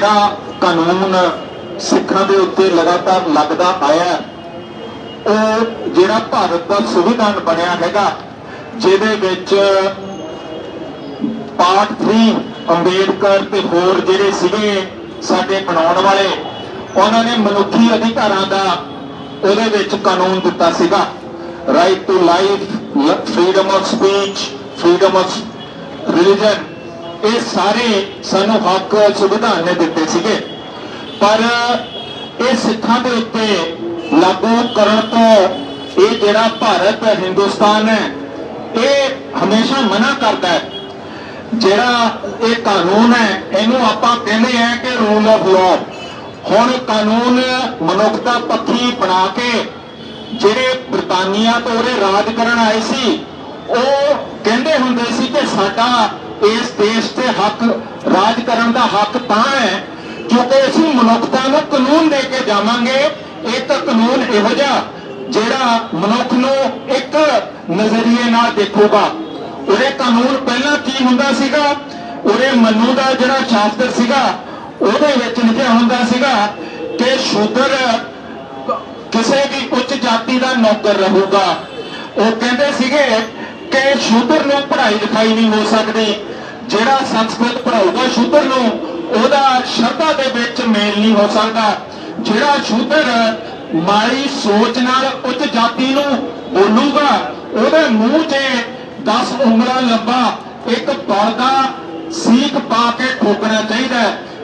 ਜਿਹੜਾ ਕਾਨੂੰਨ ਸਿੱਖਾਂ ਦੇ ਉੱਤੇ ਲਗਾਤਾਰ ਲੱਗਦਾ ਆਇਆ ਉਹ ਜਿਹੜਾ ਭਾਰਤ ਦਾ ਸੰਵਿਧਾਨ ਬਣਿਆ ਹੈਗਾ, ਜਿਹਦੇ ਵਿੱਚ ਪਾਰਟ 3 ਅੰਬੇਦਕਰ ਤੇ ਹੋਰ ਜਿਹੜੇ ਸੀਗੇ ਸਾਡੇ ਬਣਾਉਣ ਵਾਲੇ, ਉਹਨਾਂ ਨੇ ਮਨੁੱਖੀ ਅਧਿਕਾਰਾਂ ਦਾ ਉਹਦੇ ਵਿੱਚ ਕਾਨੂੰਨ ਦਿੱਤਾ ਸੀਗਾ। Right to life freedom of speech freedom of religion ਇਹ ਸਾਰੇ ਸਾਨੂੰ ਹੱਕ ਸੰਵਿਧਾਨ ਨੇ ਦਿੱਤੇ ਸੀਗੇ। ਪਰ ਇਹ ਸਿੱਖਾਂ ਦੇ ਉੱਤੇ ਲਾਗੂ ਕਰਨ ਤੋਂ ਇਹ ਜਿਹੜਾ ਭਾਰਤ, ਹਿੰਦੁਸਤਾਨ ਹੈ, ਇਹ ਹਮੇਸ਼ਾ ਮਨਾ ਕਰਦਾ ਹੈ। ਜਿਹੜਾ ਇਹ ਕਾਨੂੰਨ ਹੈ, ਇਹਨੂੰ ਆਪਾਂ ਕਹਿੰਦੇ ਆ ਕਿ ਰੂਲ ਆਫ ਲਾਅ ਹੁਣ ਕਾਨੂੰਨ ਮਨੁੱਖਤਾ ਪੱਖੀ ਬਣਾ ਕੇ ਜਿਹੜੇ ਬ੍ਰਿਟਾਨੀਆ ਤੋਂ ਉਹਦੇ ਰਾਜ ਕਰਨ ਆਏ ਸੀ, ਉਹ ਕਹਿੰਦੇ ਹੁੰਦੇ ਸੀ ਕਿ ਸਾਡਾ ਇਸ ਦੇਸ਼ ਤੇ ਹੱਕ, ਰਾਜ ਕਰਨ ਦਾ ਹੱਕ ਤਾਂ ਹੈ, ਕਿਉਂਕਿ ਅਸੀਂ ਮਨੁੱਖਤਾ ਨੂੰ ਕਾਨੂੰਨ ਦੇ ਕੇ ਜਾਵਾਂਗੇ ਇੱਕ ਕਾਨੂੰਨ ਇਹੋ ਜਿਹਾ, ਜਿਹੜਾ ਮਨੁੱਖ ਨੂੰ ਇੱਕ ਨਜ਼ਰੀਏ ਨਾਲ ਦੇਖੂਗਾ। ਉਹਦੇ ਕਾਨੂੰਨ ਪਹਿਲਾਂ ਕੀ ਹੁੰਦਾ ਸੀਗਾ? ਉਹਦੇ ਮਨੂ ਦਾ ਜਿਹੜਾ ਸ਼ਾਸਤਰ ਸੀਗਾ, ਉਹਦੇ ਵਿੱਚ ਲਿਖਿਆ ਹੁੰਦਾ ਸੀਗਾ ਕਿ ਸ਼ੂਦਰ ਕਿਸੇ ਵੀ ਉੱਚ ਜਾਤੀ ਦਾ ਨੌਕਰ ਰਹੂਗਾ। ਉਹ ਕਹਿੰਦੇ ਸੀਗੇ ਕਿ ਸ਼ੂਦਰ ਨੂੰ ਪੜ੍ਹਾਈ ਲਿਖਾਈ ਨਹੀਂ ਹੋ ਸਕਦੀ। ਜਿਹੜਾ ਸੰਸਕ੍ਰਿਤ ਪੜ੍ਹਾਊਗਾ ਸ਼ੂਦਰ ਨੂੰ, ਉਹਦਾ ਸ਼ਰਧਾ ਦੇ ਵਿੱਚ ਮੇਲ ਨਹੀਂ ਹੋ ਸਕਦਾ ਜਿਹੜਾ ਸ਼ੂਦਰ ਮਾੜੀ ਸੋਚ ਨਾਲ ਉੱਚ ਜਾਤੀ ਨੂੰ ਬੋਲੂਗਾ, ਉਹਦੇ ਮੂੰਹ 'ਚ 10 ਉਂਗਲਾਂ ਲੰਬਾ, ਇੱਕ ਪਰਦਾ ਸੀਖ ਪਾ ਕੇ ਠੋਕਣਾ ਚਾਹੀਦਾ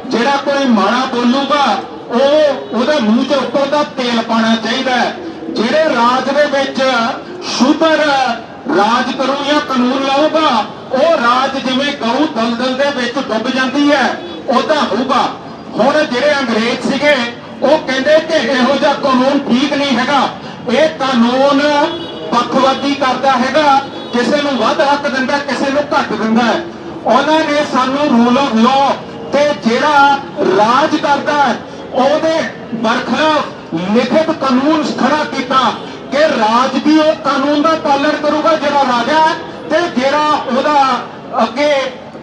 ਜਿਹੜਾ ਕੋਈ ਮਾੜਾ ਬੋਲੂਗਾ, ਉਹ ਉਹਦੇ ਮੂੰਹ 'ਚ ਉੱਪਰ ਦਾ ਤੇਲ ਪਾਣਾ ਚਾਹੀਦਾ ਹੈ। ਜਿਹੜੇ ਰਾਜ ਦੇ ਵਿੱਚ ਸ਼ੂਦਰ ਰਾਜ ਕਰੂ ਜਾਂ ਕਾਨੂੰਨ ਲਾਊਗਾ ਉਹ ਰਾਜ ਜਿਵੇਂ ਗਊ ਦਲਦਲ ਦੇ ਵਿੱਚ ਡੁੱਬ ਜਾਂਦੀ ਹੈ ਉਦਾਂ ਹੋਊਗਾ। ਹੁਣ ਜਿਹੜੇ ਅੰਗਰੇਜ਼ ਸੀਗੇ, ਉਹ ਕਹਿੰਦੇ ਕਿ ਇਹੋ ਜਿਹਾ ਕਾਨੂੰਨ ਠੀਕ ਨਹੀਂ ਹੈਗਾ। ਇਹ ਕਾਨੂੰਨ ਪੱਖਵਾਦੀ ਕਰਦਾ ਹੈਗਾ, ਕਿਸੇ ਨੂੰ ਵੱਧ ਹੱਕ ਦਿੰਦਾ, ਕਿਸੇ ਨੂੰ ਘੱਟ ਦਿੰਦਾ ਹੈ। ਉਹਨਾਂ ਨੇ ਸਾਨੂੰ ਰੂਲ ਆਫ ਲਾਅ ਤੇ ਜਿਹੜਾ ਰਾਜ ਕਰਦਾ ਉਹਦੇ ਬਰਖਲਾਫ ਲਿਖਤ ਕਾਨੂੰਨ ਖੜਾ ਕੀਤਾ। ਕਿ ਰਾਜ ਵੀ ਉਹ ਕਾਨੂੰਨ ਦਾ ਪਾਲਣ ਕਰੂਗਾ, ਜਿਹੜਾ ਰਾਜਾ ਤੇ ਜਿਹੜਾ ਉਹਦਾ ਅੱਗੇ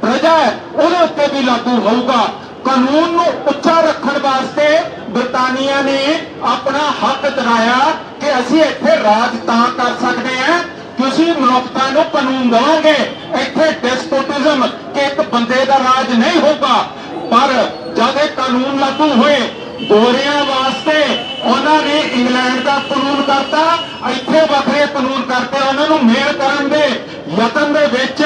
ਪ੍ਰਜਾ ਉਹਦੇ ਉੱਤੇ ਵੀ ਲਾਗੂ ਹੋਊਗਾ। ਕਾਨੂੰਨ ਨੂੰ ਉੱਚਾ ਰੱਖਣ ਵਾਸਤੇ ਬ੍ਰਿਟਾਨੀਆ ਨੇ ਆਪਣਾ ਹੱਕ ਦਿਵਾਇਆ ਕਿ ਅਸੀਂ ਇੱਥੇ ਰਾਜ ਤਾਂ ਕਰ ਸਕਦੇ ਹਾਂ। ਤੁਸੀਂ ਅਸੀਂ ਮਨੁੱਖਤਾ ਨੂੰ ਕਾਨੂੰਨ ਦੇਵਾਂਗੇ। ਇੱਥੇ ਡੈਸਪੋਟਿਜ਼ਮ ਕਿ ਇੱਕ ਬੰਦੇ ਦਾ ਰਾਜ ਨਹੀਂ ਹੋਊਗਾ। ਪਰ ਜਦ ਇਹ ਕਾਨੂੰਨ ਲਾਗੂ ਹੋਏ, ਗੋਰਿਆਂ ਵਾਸਤੇ ਉਹਨਾਂ ਨੇ ਇੰਗਲੈਂਡ ਦਾ ਕਾਨੂੰਨ ਕਰਤਾ, ਇੱਥੇ ਵੱਖਰੇ ਕਾਨੂੰਨ ਕਰਤੇ ਉਹਨਾਂ ਨੂੰ ਮੇਲ ਕਰਨ ਦੇ ਯਤਨ ਦੇ ਵਿੱਚ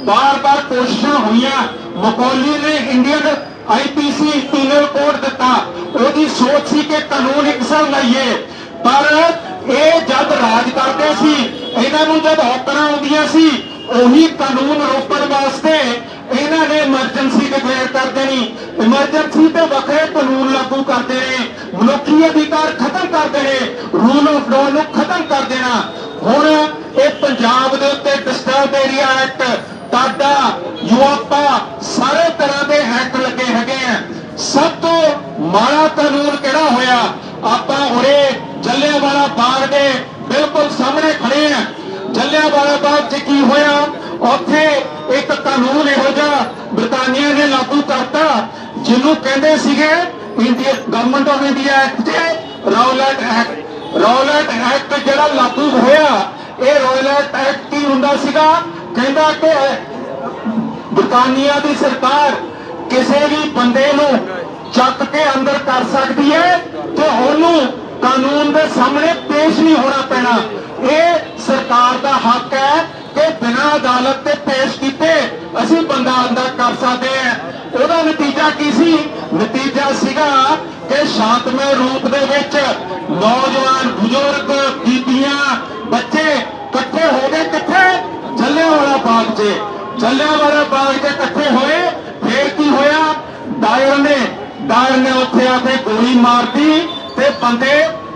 ਬਾਰ-ਬਾਰ ਕੋਸ਼ਿਸ਼ਾਂ ਹੋਈਆਂ। ਮਕੌਲੀ ਨੇ ਇੰਡੀਅਨ ਆਈਪੀਸੀ ਪੀਨਲ ਕੋਡ ਦਿੱਤਾ। ਉਹਦੀ ਸੋਚ ਸੀ ਕਿ ਕਾਨੂੰਨ ਇੱਕ ਸਾਲ ਲਈਏ। ਪਰ ਇਹ ਜਦ ਰਾਜ ਕਰਦੇ ਸੀ, ਇਹਨਾਂ ਨੂੰ ਜਦ ਔਕੜਾਂ ਆਉਂਦੀਆਂ ਸੀ, ਉਹੀ ਕਾਨੂੰਨ ਰੋਕਣ ਵਾਸਤੇ ਇਹਨਾਂ ਨੇ ਐਮਰਜੈਂਸੀ ਡਿਕਲੇਅਰ ਕਰ ਦੇਣੀ। ਐਮਰਜੈਂਸੀ ਤੇ ਵੱਖਰੇ ਕਾਨੂੰਨ ਲਾਗੂ ਕਰਦੇ ਨੇ। ਮਨੁੱਖੀ ਅਧਿਕਾਰ ਖਤਮ ਕਰਦੇ ਨੇ ਰੂਲ ਆਫ ਲਾਅ ਨੂੰ ਖਤਮ ਕਰ ਦੇਣਾ। ਹੁਣ ਇਹ ਪੰਜਾਬ ਦੇ ਉੱਤੇ disturb area act TADA UAPA ਸਾਰੇ ਤਰ੍ਹਾਂ ਦੇ ਐਕਟ ਲੱਗੇ ਹੈਗੇ ਆ। ਸਭ ਤੋਂ ਮਾੜਾ ਕਾਨੂੰਨ ਕਿਹੜਾ ਹੋਇਆ? ਆਪਾਂ ਉਰੇ ਜੱਲਿਆਂਵਾਲਾ ਬਾਗ ਦੇ ਬਿਲਕੁਲ ਸਾਹਮਣੇ ਖੜੇ ਆ। ਜੱਲਿਆਂਵਾਲਾ ਬਾਗ 'ਚ ਕੀ ਹੋਇਆ? ਉੱਥੇ ਇੱਕ ਕਾਨੂੰਨ ਇਹੋ ਜਿਹਾ ਬ੍ਰਿਟਾਨੀਆ ਨੇ ਲਾਗੂ ਕਰਤਾ, ਜਿਹਨੂੰ ਕਹਿੰਦੇ ਸੀਗੇ India government of India act ਤੇ ਰੌਲਟ ਐਕਟ ਰੌਲਟ ਐਕਟ ਜਿਹੜਾ ਲਾਗੂ ਹੋਇਆ, ਇਹ ਰੌਲਟ ਐਕਟ ਕੀ ਹੁੰਦਾ ਸੀਗਾ? ਕਹਿੰਦਾ ਕਿ ਬ੍ਰਿਟਾਨੀਆ ਦੀ ਸਰਕਾਰ ਕਿਸੇ ਵੀ ਬੰਦੇ ਨੂੰ ਚੱਕ ਕੇ ਅੰਦਰ ਕਰ ਸਕਦੀ ਹੈ ਤੇ ਉਹਨੂੰ ਕਾਨੂੰਨ ਦੇ ਸਾਹਮਣੇ ਪੇਸ਼ ਨਹੀਂ ਹੋਣਾ ਪੈਣਾ। ਇਹ ਸਰਕਾਰ ਦਾ ਹੱਕ ਹੈ ਕਿ ਬਿਨਾਂ ਅਦਾਲਤ ਤੇ ਪੇਸ਼ ਕੀਤੇ ਅਸੀਂ ਬੰਦਾ ਅੰਦਰ ਕਰ ਸਕਦੇ ਹਾਂ। ਕੀ ਸੀ? ਨਤੀਜਾ ਸੀਗਾ ਕਿ ਸ਼ਾਂਤਮਈ ਰੂਪ ਦੇ ਵਿੱਚ ਨੌਜਵਾਨ ਬਜ਼ੁਰਗ, ਬੀਬੀਆਂ, ਬੱਚੇ ਇਕੱਠੇ ਹੋ ਗਏ ਕਿੱਥੇ ਜੱਲਿਆਂਵਾਲਾ ਬਾਗ 'ਚ ਜੱਲਿਆਂਵਾਲਾ ਬਾਗ 'ਚ ਇਕੱਠੇ ਹੋਏ, ਫੇਰ ਕੀ ਹੋਇਆ? ਡਾਇਰ ਨੇ ਡਾਇਰ ਨੇ ਉੱਥੇ ਆ ਕੇ ਗੋਲੀ ਮਾਰਤੀ ਤੇ ਬੰਦੇ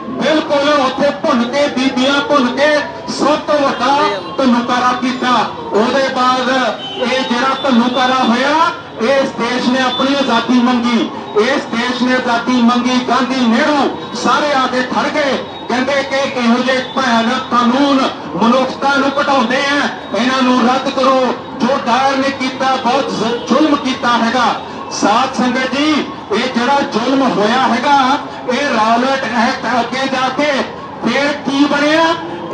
ਬਿਲਕੁਲ ਉੱਥੇ ਭੁੰਨ ਕੇ, ਬੀਬੀਆਂ ਭੁੰਨ ਕੇ ਸਭ ਤੋਂ ਵੱਡਾ ਧਨੁਕਾਰਾ ਕੀਤਾ। ਉਹਦੇ ਬਾਅਦ ਇਹ ਜਿਹੜਾ ਧਨੁਕਾਰਾ ਹੋਇਆ ਇਸ ਨੇ ਆਪਣੀ ਆਜ਼ਾਦੀ ਮੰਗੀ, ਇਸ ਦੇਸ਼ ਨੇ ਆਜ਼ਾਦੀ ਮੰਗੀ, ਗਾਂਧੀ ਨਹਿਰੂ ਸਾਰੇ ਆ ਕੇ ਖੜ ਗਏ। ਕਹਿੰਦੇ ਕਿ ਇਹੋ ਜਿਹੇ ਭਿਆਨਕ ਕਾਨੂੰਨ ਮਨੁੱਖਤਾ ਨੂੰ ਘਟਾਉਂਦੇ ਆ, ਇਹਨਾਂ ਨੂੰ ਰੱਦ ਕਰੋ। ਜੋ ਡਾਇਰ ਨੇ ਕੀਤਾ, ਬਹੁਤ ਜ਼ੁਲਮ ਕੀਤਾ ਹੈਗਾ। ਸਾਧ ਸੰਗਤ ਜੀ ਜ਼ੁਲਮ ਹੋਇਆ ਹੈਗਾ, ਇਹ ਰੌਲਟ ਐਕਟ ਅੱਗੇ ਜਾ ਕੇ ਫਿਰ ਕੀ ਬਣਿਆ?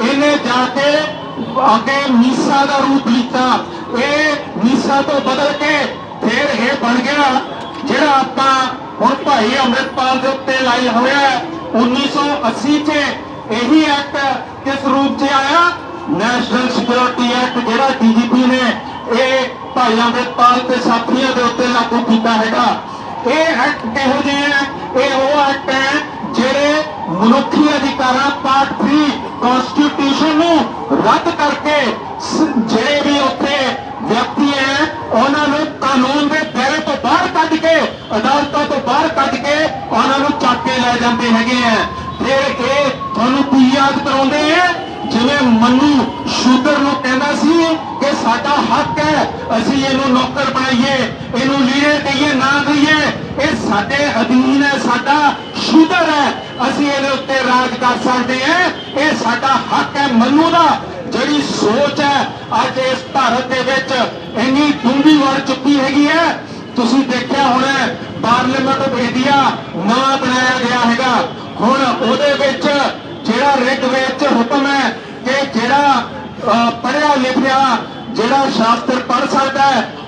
ਇਹਨੇ ਜਾ ਕੇ ਅੱਗੇ ਮੀਸਾ ਦਾ ਰੂਪ ਲਿੱਤਾ। ਇਹ ਮੀਸਾ ਤੋਂ ਬਦਲ ਕੇ ਫਿਰ ਇਹ ਬਣ ਗਿਆ ਜਿਹੜਾ ਆਪਾਂ ਹੁਣ ਭਾਈ ਅੰਮ੍ਰਿਤਪਾਲ ਦੇ ਉੱਤੇ ਲਾਈ ਹੋਇਆ 1980 ਚ ਇਹੀ ਐਕਟ ਕਿਸ ਰੂਪ 'ਚ ਆਇਆ? ਨੈਸ਼ਨਲ ਸਿਕਿਉਰਿਟੀ ਐਕਟ ਜਿਹੜਾ ਡੀਜੀਪੀ ਨੇ ਇਹ ਭਾਈ ਅੰਮ੍ਰਿਤਪਾਲ ਤੇ ਸਾਥੀਆਂ ਦੇ ਉੱਤੇ ਲਾਗੂ ਕੀਤਾ ਹੈਗਾ। ਇਹ ਐਕਟ ਕਿਹੋ ਜਿਹੇ ਹੈ? ਇਹ ਉਹ ਐਕਟ ਹੈ ਜਿਹੜੇ ਮਨੁੱਖੀ ਅਧਿਕਾਰਾਂ ਪਾਰਟ 3 ਕਨਸਟੀਟਿਊਸ਼ਨ ਨੂੰ ਰੱਦ ਕਰਕੇ ਸ- ਜਿਹੜੇ ਵੀ ਉੱਥੇ ਵਿਅਕਤੀ ਹੈ ਉਹਨਾਂ ਨੂੰ ਕਾਨੂੰਨ ਦੇ ਦਾਇਰੇ ਤੋਂ ਬਾਹਰ ਕੱਢ ਕੇ, ਅਦਾਲਤਾਂ ਤੋਂ ਬਾਹਰ ਕੱਢ ਕੇ ਉਹਨਾਂ ਨੂੰ ਚੱਕ ਕੇ ਲੈ ਜਾਂਦੇ ਹੈਗੇ ਆ। ਫਿਰ ਇਹ ਤੁਹਾਨੂੰ ਕੀ ਯਾਦ ਕਰਾਉਂਦੇ ਆ? ਜਿਵੇਂ ਮੰਨੂ ਸ਼ੂਦਰ ਨੂੰ ਕਹਿੰਦਾ ਸੀ ਕਿ ਸਾਡਾ ਹੱਕ ਹੈ, ਅਸੀਂ ਇਹਨੂੰ ਨੌਕਰ ਬਣਾਈਏ, ਇਹਨੂੰ ਲੀੜੇ ਦਈਏ, ਨਾ ਦਈਏ। ਇਹ ਸਾਡੇ ਅਧੀਨ ਹੈ, ਸਾਡਾ ਸ਼ੂਦਰ ਹੈ, ਅਸੀਂ ਇਹਦੇ ਉੱਤੇ ਰਾਜ ਕਰ ਸਕਦੇ ਹਾਂ। ਇਹ ਸਾਡਾ ਹੱਕ ਹੈ ਮੰਨੂ ਦਾ ਜਿਹੜੀ ਸੋਚ ਹੈ ਅੱਜ ਇਸ ਭਾਰਤ ਦੇ ਵਿੱਚ ਇੰਨੀ ਡੂੰਘੀ ਵੜ ਚੁੱਕੀ ਹੈਗੀ ਹੈ। ਤੁਸੀਂ ਦੇਖਿਆ ਹੋਣਾ ਪਾਰਲੀਮੈਂਟ ਆਫ ਇੰਡੀਆ ਨਵਾਂ ਬਣਾਇਆ ਗਿਆ ਹੈਗਾ। ਹੁਣ ਉਹਦੇ ਵਿੱਚ ਜਿਹੜਾ ਰਿਗਵੇਦ ਚ ਹੁਕਮ ਹੈ ਕਿ ਜਿਹੜਾ ਅਹ, ਲਿਖਿਆ ਜਿਹੜਾ ਸ਼ਾਸਤਰ ਪੜ੍ਹ ਸਕਦਾ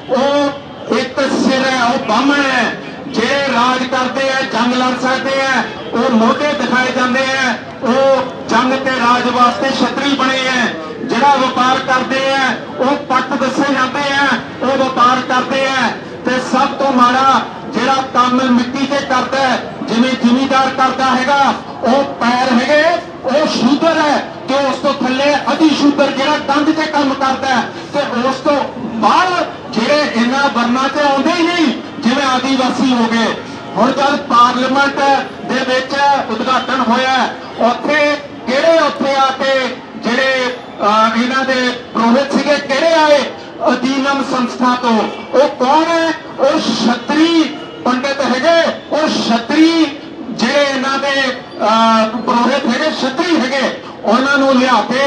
ਉਹ ਇੱਕ ਸਿਰ ਹੈ ਉਹ ਬਾਹਮਣ ਹੈ। ਜਿਹੜੇ ਰਾਜ ਕਰਦੇ ਆ ਜੰਗ ਲੜ ਸਕਦੇ ਆ ਉਹ ਮੋਢੇ ਦਿਖਾਏ ਜਾਂਦੇ ਆ ਉਹ ਜੰਗ ਤੇ ਰਾਜ ਵਾਸਤੇ ਛਤਰੀ ਬਣੇ ਆ ਜਿਹੜਾ ਵਪਾਰ ਕਰਦੇ ਆ, ਉਹ ਪੱਟ ਦੱਸੇ ਜਾਂਦੇ ਆ, ਉਹ ਵਪਾਰ ਕਰਦੇ ਆ। ਤੇ ਸਭ ਤੋਂ ਮਾੜਾ ਜਿਹੜਾ ਕੰਮ ਮਿੱਟੀ ਤੇ ਕਰਦਾ ਜਿਵੇਂ ਜ਼ਿਮੀਦਾਰ ਕਰਦਾ ਹੈਗਾ, ਉਹ ਪੈਰ ਹੈਗੇ, ਉਹ ਸ਼ੂਦਰ ਹੈ, ਤੇ ਉਸ ਤੋਂ ਥੱਲੇ ਅਧੀ ਸ਼ੂਦਰ ਜਿਹੜਾ ਕੰਧ ਤੇ ਕੰਮ ਕਰਦਾ ਤੇ ਉਸ ਤੋਂ ਬਾਹਰ ਜਿਹੜੇ ਇਹਨਾਂ ਵਰਨਾਂ ਤੇ ਆਉਂਦੇ ਹੀ ਨਹੀਂ, ਜਿਵੇਂ ਆਦੀਵਾਸੀ ਹੋ ਗਏ। ਹੁਣ ਜਦ ਪਾਰਲੀਮੈਂਟ ਦੇ ਵਿੱਚ ਉਦਘਾਟਨ ਹੋਇਆ, ਉੱਥੇ ਕਿਹੜੇ ਉੱਥੇ ਆ ਕੇ ਜਿਹੜੇ ਇਹਨਾਂ ਦੇ ਪ੍ਰੋਹਿਤ ਸੀਗੇ ਕਿਹੜੇ ਆਏ? ਅਧੀਨਮ ਸੰਸਥਾ ਤੋਂ। ਉਹ ਕੌਣ ਹੈ? ਉਹ ਛਤਰੀ ਪੰਡਿਤ ਹੈਗੇ। ਉਹ ਛਤਰੀ ਜਿਹੜੇ ਇਹਨਾਂ ਦੇ ਅਹ, ਹੈਗੇ ਛਤਰੀ ਹੈਗੇ ਉਹਨਾਂ ਨੂੰ ਲਿਆ ਕੇ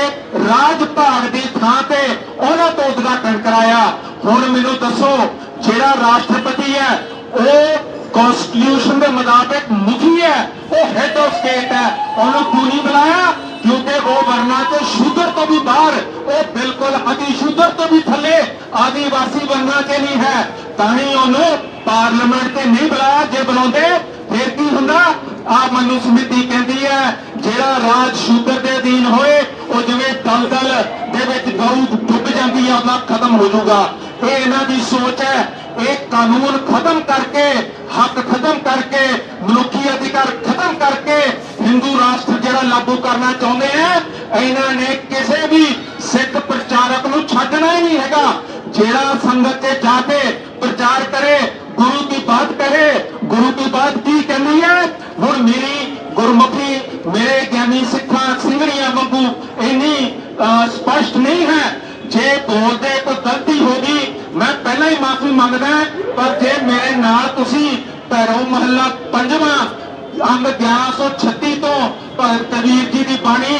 ਰਾਜ ਭਾਗ ਦੀ ਥਾਂ ਤੇ ਉਹਨਾਂ ਤੋਂ ਉਦਘਾਟਨ ਕਰਾਇਆ। ਹੁਣ ਮੈਨੂੰ ਦੱਸੋ ਜਿਹੜਾ ਰਾਸ਼ਟਰਪਤੀ ਹੈ ਉਹ ਕਨਸਟੀਟਿਊਸ਼ਨ ਦੇ ਮੁਤਾਬਕ ਮੁਖੀ ਹੈ? ਉਹ ਹੈਡ ਆਫ ਸਟੇਟ ਹੈ। ਉਹਨੂੰ ਕਿਉਂ ਨਹੀਂ ਬੁਲਾਇਆ? ਕਿਉਂਕਿ ਉਹ ਵਰਨਾ ਤੇ ਸ਼ੂਦਰ ਤੋਂ ਵੀ ਬਾਹਰ, ਉਹ ਬਿਲਕੁਲ ਅਤੀ ਸ਼ੂਦਰ ਤੋਂ ਵੀ ਥੱਲੇ ਆਦੀਵਾਸੀ ਵਰਨਾ ਤੇ ਨਹੀਂ ਹੈ। ਤਾਂ ਹੀ ਉਹਨੂੰ ਪਾਰਲੀਮੈਂਟ ਤੇ ਨਹੀਂ ਬੁਲਾਇਆ, ਜੇ ਬੁਲਾਉਂਦੇ, ਫਿਰ ਆ ਮਨੂ ਸਮਿਤੀ ਕਹਿੰਦੀ ਹੈ, ਜਿਹੜਾ ਰਾਜ ਸ਼ੂਦਰ ਦੇ ਅਧੀਨ ਹੋਏ, ਉਹ ਜਿਵੇਂ ਦਲਦਲ ਦੇ ਵਿੱਚ ਗਊ ਡੁੱਬ ਜਾਂਦੀ ਹੈ ਉਹਦਾ ਖਤਮ ਹੋ ਜਾਊਗਾ। ਇਹ ਇਹਨਾਂ ਦੀ ਸੋਚ ਹੈ। ਇਹ ਕਾਨੂੰਨ ਖਤਮ ਕਰਕੇ, ਹੱਕ ਖਤਮ ਕਰਕੇ, ਮਨੁੱਖੀ ਅਧਿਕਾਰ ਖਤਮ ਕਰਕੇ ਹਿੰਦੂ ਰਾਸ਼ਟਰ ਜਿਹੜਾ ਲਾਗੂ ਕਰਨਾ ਚਾਹੁੰਦੇ ਆ, ਇਹਨਾਂ ਨੇ ਕਿਸੇ ਵੀ ਸਿੱਖ ਪ੍ਰਚਾਰਕ ਨੂੰ ਛੱਡਣਾ ਹੀ ਨਹੀਂ ਹੈਗਾ। ਜਿਹੜਾ ਸੰਗਤ 'ਚ ਜਾ ਕੇ ਪ੍ਰਚਾਰ ਕਰੇ, ਗੁਰੂ ਦੀ ਬਾਤ ਕਰੇ ਗੁਰੂ ਦੀ ਬਾਤ ਕੀ ਕਹਿੰਦੀ ਹੈ ਹੁਣ ਮੇਰੀ ਗੁਰਮੁਖੀ, ਮੇਰੇ ਗਿਆਨੀ ਸਿੱਖਾਂ ਸਿੰਘਣੀਆਂ ਵਾਂਗੂ ਇੰਨੀ ਸਪਸ਼ਟ ਨਹੀਂ ਹੈ। ਜੇ ਬੋਲਦੇ ਕੋਈ ਗਲਤੀ ਹੋ ਗਈ, ਮੈਂ ਪਹਿਲਾਂ ਹੀ ਮਾਫੀ ਮੰਗਦਾ, ਪਰ ਜੇ ਮੇਰੇ ਨਾਲ ਤੁਸੀਂ ਭੈਰੋ ਮਹੱਲਾ ਪੰਜਵਾਂ ਅੰਗ 1136 ਤੋਂ ਕਬੀਰ ਜੀ ਦੀ ਬਾਣੀ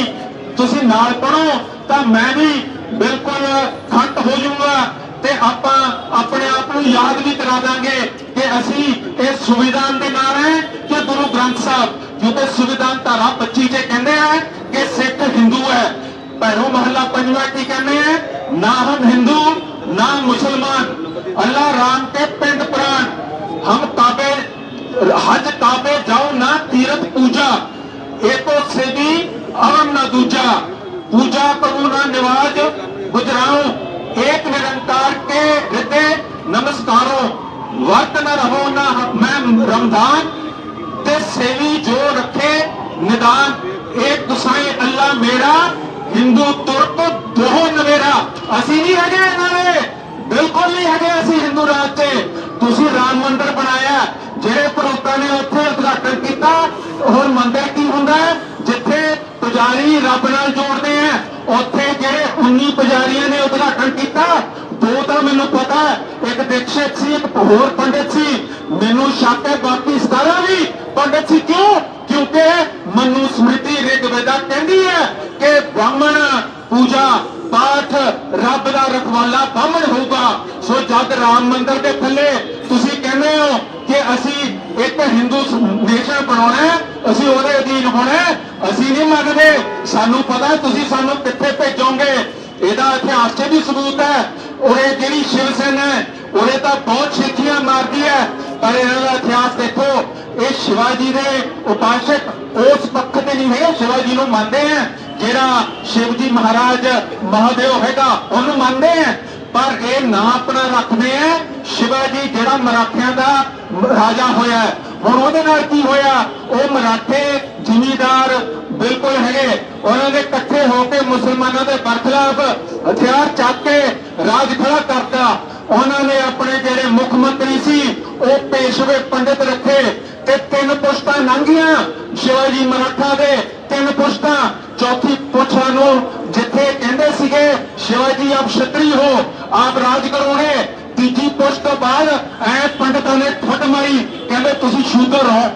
ਤੁਸੀਂ ਨਾਲ ਪੜੋ ਤਾਂ ਮੈਂ ਵੀ ਬਿਲਕੁਲ ਖੰਤ ਹੋ ਜਾਊਂਗਾ ਤੇ ਆਪਾਂ ਆਪਣੇ ਆਪ ਨੂੰ ਯਾਦ ਵੀ ਕਰਾ ਦਾਂਗੇ ਕਿ ਅਸੀਂ ਇਹ ਸੰਵਿਧਾਨ ਦੇ ਨਾਲ ਹੈ ਕਿ ਗੁਰੂ ਗ੍ਰੰਥ ਸਾਹਿਬ? ਕਿਉਂਕਿ ਸੰਵਿਧਾਨ ਧਾਰਾ 25 ਚ ਕਹਿੰਦੇ ਆ ਕਿ ਸਿੱਖ ਹਿੰਦੂ ਹੈ। ਭੈਰੋ ਮਹੱਲਾ ਪੰਜਵਾਂ ਕੀ ਕਹਿੰਦੇ ਆ? ਨਾ ਹਮ ਹਿੰਦੂ, ਨਾ ਮੁਸਲਮਾਨ। ਅੱਲਾ ਰਾਮ ਤੇ ਪਿੰਡ ਪ੍ਰਾਨ ਹਮ ਕਾਬੇ ਹਜ ਕਾਬੇ ਜਾਓ ਨਾ ਤੀਰਥ ਪੂਜਾ ਏਕੋ ਸੇਵੀ ਅਵਮ ਨਾ ਦੂਜਾ, ਪੂਜਾ ਕਰੂਣਾ ਨਿਵਾਜ ਗੁਜਰਾਉ ਏਕ ਨਿਰੰਕਾਰ ਕੇ ਹਿਰਦੇ ਨਮਸਕਾਰੋ। ਵਰਤ ਨ ਰਹੋ ਨਾ ਮੈਂ ਰਮਜ਼ਾਨ ਤੇ ਸੇਵੀ ਜੋ ਰੱਖੇ ਨਿਦਾਨ। ਏਕ ਦੁਸਾਈ ਅੱਲਾ ਮੇਰਾ, ਹਿੰਦੂ ਤੁਰਕ ਦੋਹ ਨਵੇਰਾ। ਅਸੀਂ ਨਹੀਂ ਹੈਗੇ ਇਹਨਾਂ ਦੇ ਬਿਲਕੁਲ ਨਹੀਂ ਹੈਗੇ ਅਸੀਂ ਹਿੰਦੂ ਰਾਜ ਤੇ। ਤੁਸੀਂ ਰਾਮ ਮੰਦਿਰ ਬਣਾਇਆ, ਜਿਹੜੇ ਨੇ ਕੀਤਾ। ਦੋ ਤਾਂ ਮੈਨੂੰ ਪਤਾ ਹੈ। ਇੱਕ ਦੀਕਸ਼ਿਤ ਸੀ, ਇੱਕ ਹੋਰ ਪੰਡਿਤ ਸੀ। ਮੈਨੂੰ ਸ਼ੱਕ ਹੈ, ਬਾਕੀ 17 ਵੀ ਪੰਡਿਤ ਸੀ। ਕਿਉਂ? ਕਿਉਂਕਿ ਮਨੂ ਸਮ੍ਰਿਤੀ ਰਿਗਵੇਦਾ ਕਹਿੰਦੀ ਹੈ ਕਿ ਬ੍ਰਾਹਮਣ ਪੂਜਾ ਪਾਠ ਰੱਬ ਦਾ ਰਖਵਾਲਾ ਬਾਹਮਣ ਹੋਊਗਾ। ਸੋ ਜਦ ਰਾਮ ਮੰਦਿਰ ਦੇ ਥੱਲੇ ਤੁਸੀਂ ਕਹਿੰਦੇ ਹੋ ਕਿ ਅਸੀਂ ਇੱਕ ਹਿੰਦੂ ਨੇਸ਼ਨ ਬਣਾਉਣਾ ਅਸੀਂ ਉਹਦੇ ਅਧੀਨ ਹੋਣਾ ਅਸੀਂ ਨਹੀਂ ਮੰਗਦੇ। ਸਾਨੂੰ ਪਤਾ ਤੁਸੀਂ ਸਾਨੂੰ ਕਿੱਥੇ ਭੇਜੋਗੇ। ਇਹਦਾ ਇਤਿਹਾਸ 'ਚ ਵੀ ਸਬੂਤ ਹੈ। ਉਹਦੇ ਜਿਹੜੀ ਸ਼ਿਵ ਸੈਨਾ ਹੈ ਉਹਦੇ ਤਾਂ ਬਹੁਤ ਸਿੱਖੀਆਂ ਮਾਰਦੀ ਹੈ। ਪਰ ਇਹਨਾਂ ਦਾ ਇਤਿਹਾਸ ਦੇਖੋ, ਇਹ ਸ਼ਿਵਾਜੀ ਦੇ ਉਪਾਸ਼ਕ ਉਸ ਪੱਖ ਤੇ ਨਹੀਂ ਹੈ ਸ਼ਿਵਾਜੀ ਨੂੰ ਮੰਨਦੇ ਆ ਜਿਹੜਾ ਸ਼ਿਵਜੀ ਮਹਾਰਾਜ ਮਹਾਦੇਵ ਹੈਗਾ, ਉਹਨੂੰ ਮੰਨਦੇ ਆ ਪਰ ਇਹ ਨਾਂ ਆਪਣਾ ਰੱਖਦੇ ਆ ਸ਼ਿਵਾਜੀ ਜਿਹੜਾ ਮਰਾਠਿਆਂ ਦਾ ਰਾਜਾ ਹੋਇਆ ਹੁਣ ਉਹਦੇ ਨਾਲ ਕੀ ਹੋਇਆ? ਉਹ ਮਰਾਠੇ ਜ਼ਿਮੀਦਾਰ ਬਿਲਕੁਲ ਹੈਗੇ। ਉਹਨਾਂ ਦੇ ਇਕੱਠੇ ਹੋ ਕੇ ਮੁਸਲਮਾਨਾਂ ਦੇ ਬਰਖਲਾਫ ਹਥਿਆਰ ਚੱਕ ਕੇ ਰਾਜ ਖੜਾ ਕਰਤਾ। ਉਹਨਾਂ ਨੇ ਆਪਣੇ ਜਿਹੜੇ ਮੁੱਖ ਮੰਤਰੀ ਸੀ, ਉਹ ਪੇਸ਼ਵੇ ਪੰਡਿਤ ਰੱਖੇ ਤੇ ਤਿੰਨ ਪੁਸ਼ਤਾਂ ਲੰਘੀਆਂ ਸ਼ਿਵਾਜੀ ਮਰਾਠਾ ਦੇ। ਤਿੰਨ ਪੁਸ਼ਤਾਂ। ਚੌਥੀ ਪੁੱਛਾਂ ਨੂੰ ਜਿੱਥੇ ਕਹਿੰਦੇ ਸੀਗੇ, ਸ਼ਿਵਾਜੀ, ਆਪ ਛਤਰੀ ਹੋ, ਆਪ ਰਾਜ ਕਰੋਗੇ। ਤੀਜੀ ਪੁਸ਼ਤ ਤੋਂ ਬਾਅਦ ਐ ਪੰਡਤਾਂ ਨੇ ਠੱਡ ਮਾਰੀ, ਕਹਿੰਦੇ, ਤੁਸੀਂ ਸ਼ੂਦਰ ਹੋ।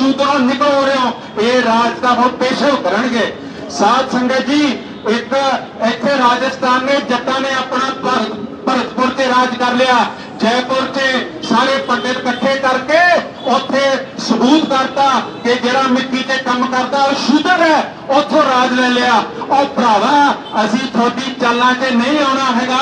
ਤੁਸੀਂ ਸ਼ੂਦਰ ਰਹੇ ਹੋ। ਇਹ ਰਾਜ ਦਾ ਹੁਣ ਪੇਸ਼ੇ ਕਰਨਗੇ ਸਾਧ ਸੰਗਤ ਜੀ, ਇੱਕ ਇੱਥੇ ਰਾਜਸਥਾਨ ਨੇ ਜੱਟਾਂ ਨੇ ਆਪਣਾ ਭਾਰਤ ਭਰਤਪੁਰ ਤੇ ਰਾਜ ਕਰ ਲਿਆ। ਜੈਪੁਰ 'ਚ ਸਾਰੇ ਪੰਡਿਤ ਇਕੱਠੇ ਕਰਕੇ ਉੱਥੇ ਸਬੂਤ ਕਰਤਾ ਕਿ ਜਿਹੜਾ ਮਿੱਟੀ ਤੇ ਕੰਮ ਕਰਦਾ ਉਹ ਸ਼ੂਦਰ ਹੈ, ਉੱਥੋਂ ਰਾਜ ਲੈ ਲਿਆ। ਉਹ ਭਰਾਵਾ, ਅਸੀਂ ਤੁਹਾਡੀ ਚਾਲਾਂ 'ਤੇ ਨਹੀਂ ਆਉਣਾ ਹੈਗਾ।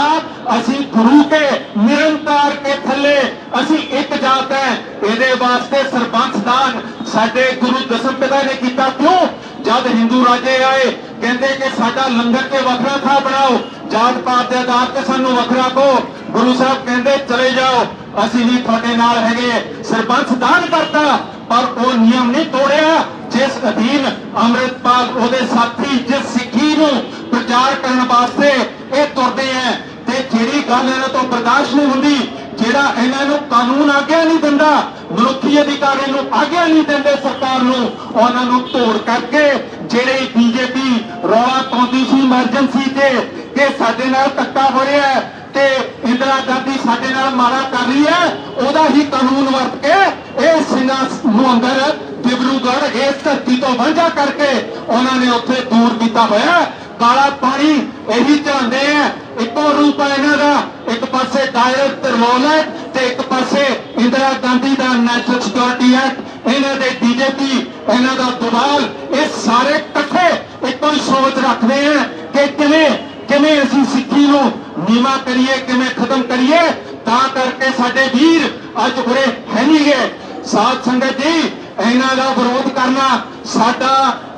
ਅਸੀਂ ਗੁਰੂ ਕੇ ਨਿਰੰਕਾਰ ਕੇ ਥੱਲੇ, ਅਸੀਂ ਇੱਕ ਜਾਤ ਹੈ। ਇਹਦੇ ਵਾਸਤੇ ਸਰਪੰਚ ਦਾਨ ਸਾਡੇ ਗੁਰੂ ਦਸਮ ਪਿਤਾ ਨੇ ਕੀਤਾ। ਕਿਉਂ? ਜਦ ਹਿੰਦੂ ਰਾਜੇ ਆਏ, ਕਹਿੰਦੇ ਕਿ ਸਾਡਾ ਲੰਗਰ ਤੇ ਵੱਖਰਾ ਥਾਂ ਬਣਾਓ। ਜਾਤ ਪਾਤ ਦੇ ਆਧਾਰ ਤੇ ਸਾਨੂੰ ਵੱਖਰਾ ਕੋ ਗੁਰੂ ਸਾਹਿਬ ਕਹਿੰਦੇ, ਚਲੇ ਜਾਓ, ਅਸੀਂ ਵੀ ਤੁਹਾਡੇ ਨਾਲ ਹੈਗੇ ਸਰਬੰਸ ਦਾਨ ਕਰਤਾ, ਪਰ ਉਹ ਨਿਯਮ ਨਹੀਂ ਤੋੜਿਆ। ਜਿਸ ਅਧੀਨ ਅੰਮ੍ਰਿਤਪਾਲ, ਉਹਦੇ ਸਾਥੀ, ਜਿਸ ਸਿੱਖੀ ਨੂੰ ਪ੍ਰਚਾਰ ਕਰਨ ਵਾਸਤੇ ਇਹ ਤੁਰਦੇ ਆ, ਤੇ ਜਿਹੜੀ ਗੱਲ ਇਹਨਾਂ ਤੋਂ ਬਰਦਾਸ਼ਤ ਨਹੀਂ ਹੁੰਦੀ ਜਿਹੜਾ ਇਹਨਾਂ ਨੂੰ ਕਾਨੂੰਨ ਆਗਿਆ ਨਹੀਂ ਦਿੰਦਾ, ਮਨੁੱਖੀ ਅਧਿਕਾਰੀ ਨੂੰ ਆਗਿਆ ਨਹੀਂ ਦਿੰਦੇ ਸਰਕਾਰ ਨੂੰ, ਉਹਨਾਂ ਨੂੰ ਤੋੜ ਕਰਕੇ ਜਿਹੜੇ ਬੀਜੇਪੀ ਰੌਲਾ ਪਾਉਂਦੀ ਸੀ ਐਮਰਜੈਂਸੀ ਤੇ, ਕਿ ਸਾਡੇ ਨਾਲ ਧੱਕਾ ਹੋ ਰਿਹਾ ਹੈ ਤੇ ਇੰਦਰਾ ਗਾਂਧੀ ਸਾਡੇ ਨਾਲ ਮਾਰਾ ਕਰ ਰਹੀ ਹੈ, ਉਹਦਾ ਹੀ ਕਾਨੂੰਨ ਵਰਤ ਕੇ ਇਹ ਸਿੰਘਾਂ ਨੂੰ ਅੰਦਰ ਡਿਬਰੂਗੜ੍ਹ ਇਸ ਧਰਤੀ ਤੋਂ ਵਾਂਝਾ ਕਰਕੇ ਉਹਨਾਂ ਨੇ ਉੱਥੇ ਦੂਰ ਕੀਤਾ ਹੋਇਆ ਕਾਲਾ ਪਾਣੀ, ਇਹੀ ਚਾਹੁੰਦੇ ਆ ਇੱਕੋ ਰੂਪ ਹੈ ਇਹਨਾਂ ਦਾ। ਇੱਕ ਪਾਸੇ ਦਾਇਰ ਤਰਲੋਲ ਤੇ ਇੱਕ ਪਾਸੇ ਇੰਦਰਾ ਗਾਂਧੀ ਦਾ ਨੈਸ਼ਨਲ ਸਿਕਿਉਰਿਟੀ ਐਕਟ ਇਹਨਾਂ ਦੇ ਬੀਜੇਪੀ ਇਹਨਾਂ ਦਾ ਦਬਾਲ ਇਹ ਸਾਰੇ ਇਕੱਠੇ ਇੱਕੋ ਹੀ ਸੋਚ ਰੱਖਦੇ ਆ ਕਿ ਕਿਵੇਂ ਕਿਵੇਂ ਅਸੀਂ ਸਿੱਖੀ ਨੂੰ ਨੀਵਾ ਕਰੀਏ, ਕਿਵੇਂ ਖਤਮ ਕਰੀਏ। ਤਾਂ ਕਰਕੇ ਸਾਡੇ ਵੀਰ ਅੱਜ ਉਰੇ ਹੈ ਨਹੀਂ ਗਏ ਸਾਧ ਸੰਗਤ ਜੀ, ਇਹਨਾਂ ਦਾ ਵਿਰੋਧ ਕਰਨਾ ਸਾਡਾ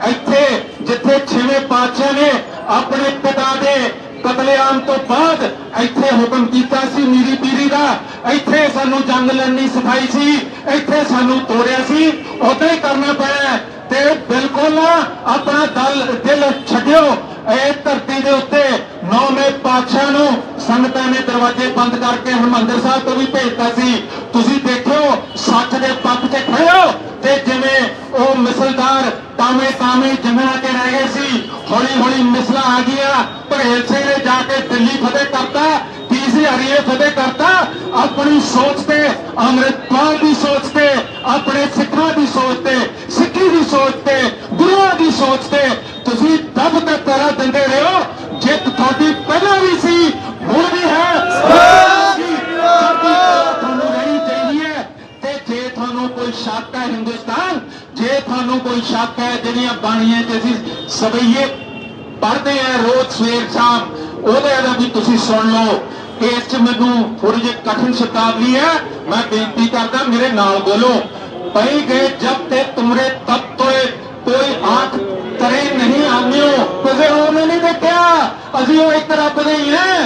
ਇੱਥੇ, ਜਿੱਥੇ ਛੇਵੇਂ ਪਾਤਸ਼ਾਹ ਨੇ ਆਪਣੇ ਪਿਤਾ ਦੇ ਕਤਲੇਆਮ ਤੋਂ ਬਾਅਦ ਇੱਥੇ ਹੁਕਮ ਕੀਤਾ ਸੀ ਮੀਰੀ ਪੀਰੀ ਦਾ। ਇੱਥੇ ਸਾਨੂੰ ਜੰਗ ਲੜਨੀ ਸਿਖਾਈ ਸੀ। ਇੱਥੇ ਸਾਨੂੰ ਤੋੜਿਆ ਸੀ। ਉਦਾਂ ਹੀ ਕਰਨਾ ਪਿਆ ਤੇ ਬਿਲਕੁਲ ਆਪਣਾ ਦਲ ਦਿਲ ਛੱਡਿਓ। ਇਹ ਧਰਤੀ ਦੇ ਉੱਤੇ ਨੌਵੇਂ ਪਾਤਸ਼ਾਹ ਨੂੰ ਸੰਗਤਾਂ ਨੇ ਦਰਵਾਜ਼ੇ ਬੰਦ ਕਰਕੇ ਹਰਮੰਦਰ ਸਾਹਿਬ ਤੋਂ ਵੀ ਭੇਜਤਾ ਸੀ। ਤੁਸੀਂ ਦੇਖਿਓ ਸੱਚ ਦੇ ਪੱਖ 'ਚ ਖੜੇ ਹੋ ਤੇ ਜਿਵੇਂ ਉਹ ਮਿਸਲਦਾਰ ਤਾਵੇਂ ਤਾਵੇਂ ਜੰਗਲਾਂ ਤੇ ਰਹਿ ਗਏ ਸੀ, ਹੌਲੀ ਹੌਲੀ ਮਿਸਲਾਂ ਆ ਗਈਆਂ। ਭਗੇਲ ਸਿੰਘ ਨੇ ਜਾ ਕੇ ਦਿੱਲੀ ਫਤਿਹ ਕਰਤਾ, ਤੀਸਰੀ ਹਰੀਏ ਫਤਿਹ ਕਰਤਾ। ਆਪਣੀ ਸੋਚ ਤੇ, ਅੰਮ੍ਰਿਤਪਾਲ ਦੀ ਸੋਚ ਤੇ, ਆਪਣੇ ਸਿੱਖਾਂ ਦੀ ਸੋਚ ਤੇ, ਸਿੱਖੀ ਦੀ ਸੋਚ ਤੇ, ਗੁਰੂਆਂ ਦੀ ਸੋਚ ਤੇ, ਤੁਸੀਂ ਦਬ ਤੇ ਤਰ੍ਹਾਂ ਦਿੰਦੇ ਰਹੋ ਜਿੱਤ ਤੁਹਾਡੀ ਪਹਿਲਾਂ ਵੀ ਸੀ ਹੁਣ ਵੀ ਹੈ ਚੜ੍ਹਦੀ ਕਲਾ ਤੁਹਾਨੂੰ ਰਹਿਣੀ ਚਾਹੀਦੀ ਹੈ ਤੇ ਜੇ ਤੁਹਾਨੂੰ ਕੋਈ ਸ਼ੱਕ ਹੈ ਹਿੰਦੁਸਤਾਨ ਜੇ ਤੁਹਾਨੂੰ ਕੋਈ ਸ਼ੱਕ ਹੈ, ਜਿਹੜੀਆਂ ਬਾਣੀਆਂ 'ਚ ਅਸੀਂ ਸਵਈਏ ਪੜ੍ਹਦੇ ਆ ਰੋਜ਼ ਸਵੇਰ ਸ਼ਾਮ, ਉਹਦੇ ਦਾ ਵੀ ਤੁਸੀਂ ਸੁਣ ਲਓ ਇਸ 'ਚ ਮੈਨੂੰ ਥੋੜੀ ਜਿਹੀ ਕਠਿਨ ਸ਼ਬਦਾਵਲੀ ਹੈ। ਮੈਂ ਬੇਨਤੀ ਕਰਦਾ ਮੇਰੇ ਨਾਲ ਬੋਲੋ। ਪਈ ਗਏ ਜਬ ਤੇ ਤੁਮਰੇ ਤਬ ਤੋਏ, ਕੋਈ ਆਂਖ ਤਰੇ ਨਹੀਂ ਆਮਿਓ। ਕਿਸੇ ਹੋਰ ਨੇ ਨਹੀਂ ਦੇਖਿਆ, ਅਸੀਂ ਉਹ ਇੱਕ ਰੱਬ ਦੇ ਹੀ ਹਾਂ।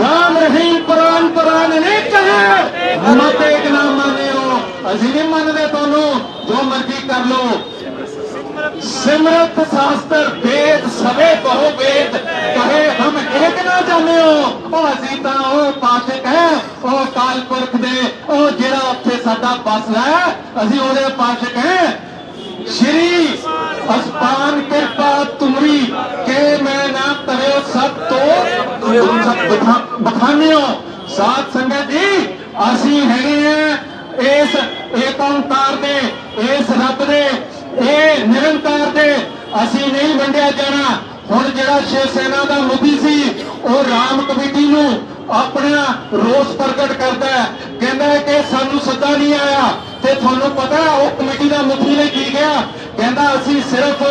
ਰਾਮ ਰਹੀਮ ਕੁਰਾਨ ਕੁਰਾਨ ਨਹੀਂ ਕਹੇ, ਮਤ ਇੱਕ ਨਾ ਮੰਨਿਓ। ਅਸੀਂ ਨਹੀਂ ਮੰਨਦੇ ਤੁਹਾਨੂੰ। ਜੋ ਮਰਜ਼ੀ ਕਰ ਲਓ सिमरत शास्त्र वेद सवे बहु वेद कहे हम एक ना जाने ਉਹ ਅਸੀਂ ਤਾਂ ਉਹ ਪਾਸ਼ਕ ਹੈ ਉਹ ਕਾਲ ਪੁਰਖ ਦੇ ਉਹ ਜਿਹੜਾ ਉੱਥੇ ਸਾਡਾ ਬਸਦਾ ਹੈ ਅਸੀਂ ਉਹਦੇ ਪਾਸ਼ਕ ਹੈ ਸ਼੍ਰੀ ਅਸਪਾਨ ਕਿਰਪਾ ਤੁਮਰੀ ਕੇ ਮੈਂ ਨਾ ਕਰਿਓ ਸਭ ਤੋਂ ਤੁਮ ਸਭ ਬਖਾ- ਬਖਾਨਿਓ ਸਾਧ ਸੰਗਤ ਜੀ ਅਸੀਂ ਹੈਗੇ ਆ ਇਸ ਏਕ ਓੰਕਾਰ ਦੇ ਇਸ ਰੱਬ ਦੇ, ਇਹ ਨਿਰੰਕਾਰ ਦੇ ਅਸੀਂ ਨਹੀਂ ਵੰਡਿਆ ਜਾਣਾ। ਹੁਣ ਜਿਹੜਾ ਸ਼ਿਵ ਸੈਨਾ ਦਾ ਮੁਖੀ ਸੀ, ਉਹ ਰਾਮ ਕਮੇਟੀ ਨੂੰ ਆਪਣਾ ਰੋਸ ਪ੍ਰਗਟ ਕਰਦਾ ਹੈ। ਕਹਿੰਦਾ ਹੈ ਕਿ ਸਾਨੂੰ ਸੱਦਾ ਨਹੀਂ ਆਇਆ ਤੇ ਤੁਹਾਨੂੰ ਪਤਾ ਉਹ ਕਮੇਟੀ ਦਾ ਮੁਖੀ ਨੇ ਕੀ ਕਿਹਾ ਕਹਿੰਦਾ ਅਸੀਂ ਸਿਰਫ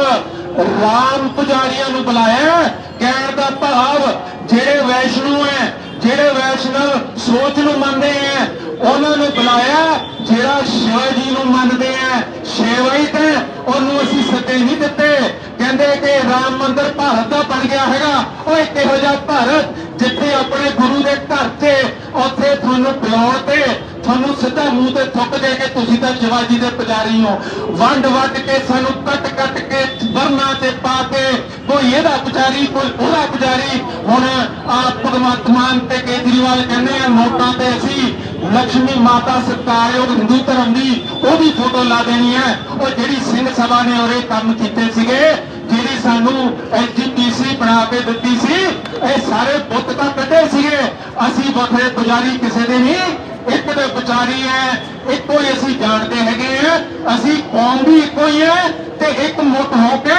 ਰਾਮ ਪੁਜਾਰੀਆਂ ਨੂੰ ਬੁਲਾਇਆ ਕਹਿਣ ਦਾ ਭਾਵ, ਜਿਹੜੇ ਵੈਸ਼ਨੂ ਹੈ, ਜਿਹੜੇ ਵੈਸ਼ਨਵ ਸੋਚ ਨੂੰ ਮੰਨਦੇ ਹੈ ਉਹਨਾਂ ਨੂੰ ਬੁਲਾਇਆ, ਜਿਹੜਾ ਸ਼ਿਵ ਜੀ ਨੂੰ ਮੰਨਦੇ ਹੈ ਸ਼ੈਵਾਈਟ ਤੇ ਉਹਨੂੰ ਅਸੀਂ ਸੱਦੇ ਨਹੀਂ ਦਿੱਤੇ। ਕਹਿੰਦੇ ਕਿ ਰਾਮ ਮੰਦਿਰ ਭਾਰਤ ਦਾ ਬਣ ਗਿਆ ਹੈਗਾ, ਉਹ ਇੱਕ ਇਹੋ ਜਿਹਾ ਭਾਰਤ ਜਿੱਥੇ ਆਪਣੇ ਗੁਰੂ ਦੇ ਘਰ ਤੇ, ਉੱਥੇ ਤੁਹਾਨੂੰ ਬੁਲਾਉਣ ਤੇ ਤੁਹਾਨੂੰ ਸਿੱਧਾ ਮੂੰਹ ਤੇ ਥੁੱਕ ਦੇ ਕੇ ਤੁਸੀਂ ਤਾਂ ਸ਼ਿਵਾਜੀ ਦੇ ਪੁਜਾਰੀ ਹੋ। ਵੰਡ ਵੰਡ ਕੇ ਸਾਨੂੰ ਕੱਟ ਕੱਟ ਕੇ ਵਰਨਾ ਤੇ ਪਾ ਕੇ ਕੋਈ ਇਹਦਾ ਪੁਜਾਰੀ, ਕੋਈ ਉਹਦਾ ਪੁਜਾਰੀ। ਹੁਣ ਆ ਭਗਵੰਤ ਤੇ ਕੇਜਰੀਵਾਲ ਕਹਿੰਦੇ ਆ, ਨੋਟਾਂ ਤੇ ਅਸੀਂ ਲక్ష్ਮੀ ਮਾਤਾ ਸਤਕਾਰਯੋਗ ਹਿੰਦੂ ਧਰਮ ਦੀ ਉਹਦੀ ਫੋਟੋ ਲਾ ਦੇਣੀ ਹੈ। ਉਹ ਜਿਹੜੀ ਸਿੰਘ ਸਭਾ ਨੇ ਉਰੇ ਕੰਮ ਕੀਤੇ ਸੀਗੇ, ਜਿਹੜੀ ਸਾਨੂੰ ਐਜੀਪੀਸੀ ਬਣਾ ਕੇ ਦਿੱਤੀ ਸੀ, ਇਹ ਸਾਰੇ ਬੁੱਤ ਤਾਂ ਕੱਢੇ ਸੀਗੇ। ਅਸੀਂ ਵੱਖਰੇ ਪੁਜਾਰੀ ਕਿਸੇ ਦੇ ਨਹੀਂ। ਇੱਕ ਦੇ ਪੁਜਾਰੀ ਹੈ, ਇੱਕੋ ਹੀ ਅਸੀਂ ਜਾਣਦੇ ਹੈਗੇ ਆ ਅਸੀਂ ਕੌਮ ਵੀ ਇੱਕੋ ਹੀ ਹੈ ਤੇ ਇੱਕ ਮੁੱਠ ਹੋ ਕੇ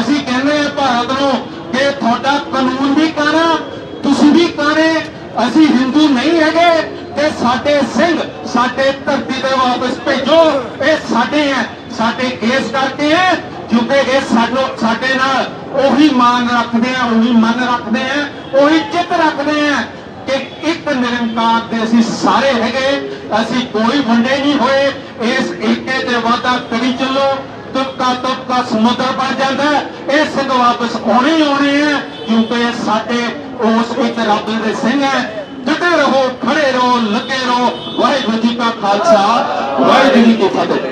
ਅਸੀਂ ਕਹਿੰਦੇ ਆ ਭਾਰਤ ਨੂੰ ਕਿ ਤੁਹਾਡਾ ਕਾਨੂੰਨ ਵੀ ਕਾਣਾ ਤੁਸੀਂ ਵੀ ਕਾਣੇ ਅਸੀਂ ਹਿੰਦੂ ਨਹੀਂ ਹੈਗੇ ਤੇ ਸਾਡੇ ਸਿੰਘ ਸਾਡੇ ਧਰਤੀ ਦੇ ਵਾਪਸ ਭੇਜੋ, ਇਹ ਸਾਡੇ ਹੈ, ਸਾਡੇ ਕੇਸ ਕਰਕੇ ਹੈ, ਕਿਉਂਕਿ ਇਹ ਸਾਨੂੰ, ਸਾਡੇ ਨਾਲ ਉਹੀ ਮਾਨ ਰੱਖਦੇ ਆ, ਉਹੀ ਮਨ ਰੱਖਦੇ ਆ, ਉਹੀ ਚਿੱਤ ਰੱਖਦੇ ਆ। ਕਿ ਇੱਕ ਨਿਰੰਕਾਰ ਦੇ ਅਸੀਂ ਸਾਰੇ ਹੈਗੇ, ਅਸੀਂ ਕੋਈ ਵੰਡੇ ਨਹੀਂ ਹੋਏ, ਇਸ ਏਕੇ ਤੇ ਵਾਦਾ ਕਰੀ ਚੱਲੋ, ਤੁਪਕਾ ਤੁਪਕਾ ਸਮੁੰਦਰ ਬਣ ਜਾਂਦਾ ਇਹ ਸਿੰਘ ਵਾਪਸ ਆਉਣੇ ਆਉਣੇ ਆ, ਕਿਉਂਕਿ ਸਾਡੇ ਉਸ ਇੱਕ ਰੱਬ ਦੇ ਸਿੰਘ ਹੈ। ਡਟੇ ਰਹੋ, ਖੜੇ ਰਹੋ, ਲੱਗੇ ਰਹੋ। ਵਾਹਿਗੁਰੂ ਜੀ ਕਾ ਖਾਲਸਾ, ਵਾਹਿਗੁਰੂ ਜੀ ਕੀ ਫਤਿਹ।